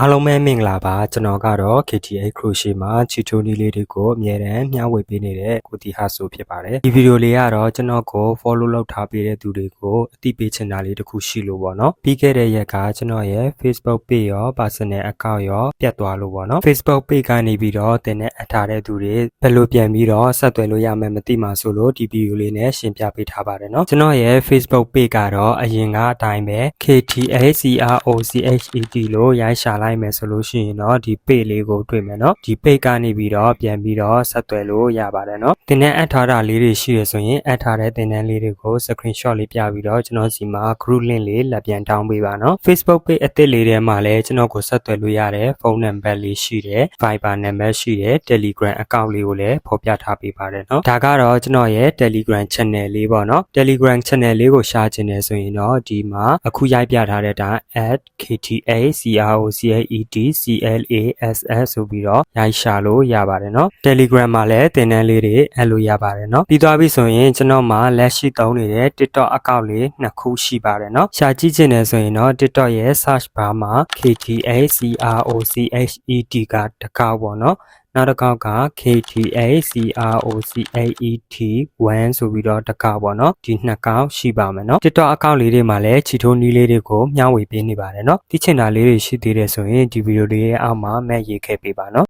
အားလုံးပဲမင်္ဂလာပါကျွန်တော်ကတော့ KTA Crochet မှာချီချိုနီးလေးတွေကိုအမြဲတမ်းမျှဝေပေးနေတဲ့ကိုတီဟာဆိုဖြစ်ပါတယ်ဒီဗီဒီယိုလေးကတော့ကျွန်တော်ကို follow လုပ်ထားပေးတဲ့သူတွေကိုအသိပေးချင်တာလေးတစ်ခုရှိလို့ပေါ့နော်ပြီးခဲ့တဲ့ရက်ကကျွန်တော်ရဲ့ Facebook page ရော personal account ရောပြတ်သွားလို့ပေါ့နော် Facebook page ကနေပြီးတော့တင်တဲ့အထားတဲ့သူတွေဘယ်လိုပြန်ပြီးတော့ဆက်သွယ်လို့ရမယ်မသိမှဆိုလို့ဒီဗီဒီယိုလေးနဲ့ရှင်းပြပေးထားပါတယ်နော်ကျွန်တော်ရဲ့ Facebook page ကတော့အရင်ကအတိုင်းပဲ KTACROCHET လို့ရိုင်းရှာလိုက်မယ်ဆိုလို့ရှိရင်တော့ဒီ page လေးကိုတွေ့မယ်နော်ဒီ page ကနေပြီးတော့ပြန်ပြီးတော့ဆက်သွယ်လို့ရပါတယ်နော်တင်တဲ့အပ်ထားတာလေးတွေရှိရဆိုရင်အပ်ထားတဲ့တင်တန်းလေးတွေကို screenshot လေးပြပြီးတော့ကျွန်တော်စီမှာ group link လေးလက်ပြန်တောင်းပေးပါနော် Facebook page အသစ်လေးထဲမှာလည်းကျွန်တော်ကိုဆက်သွယ်လို့ရတဲ့ဖုန်းနံပါတ်လေးရှိတယ် Viber နံပါတ်ရှိတယ် Telegram account လေးကိုလည်းဖော်ပြထားပေးပါတယ်နော်ဒါကတော့ကျွန်တော်ရဲ့ Telegram channel လေးပေါ့နော် Telegram channel လေးကိုရှာချင်တယ်ဆိုရင်တော့ဒီမှာအခုရိုက်ပြထားတဲ့အတိုင်း @KTACROCHETCLASS ဆိုပြီးတော့ရိုက်ရှာလို့ရပါတယ်နော် Telegram မှာလည်းသင်တန်းလေးတွေအပ်လို့ရပါတယ်နော်ပြီးသွားပြီဆိုရင်ကျွန်တော်မှာလက်ရှိသုံးနေတဲ့ TikTok account လေးနှစ်ခုရှိပါတယ်နော်ရှာကြည့်ချင်တယ်ဆိုရင်တော့ TikTok ရဲ့ search bar မှာ KTACROCHET ကတစ်ခေါက်ပေါ့နော် နောက်တစ်ခေါက်က KTACROCHET1 ဆိုပြီးတော့တစ်ခေါက်ပေါ့နော်ဒီနှစ်ခေါက်ရှိပါမယ်နော် TikTok account လေးတွေမှာလည်းချီထိုးနီးလေးတွေကိုမျှဝေပေးနေပါတယ်နော်သိချင်တာလေးတွေရှိသေးတယ်ဆိုရင်ဒီဗီဒီယိုလေးရဲ့အောက်မှာမဲ့ရေးခဲ့ပေးပါနော်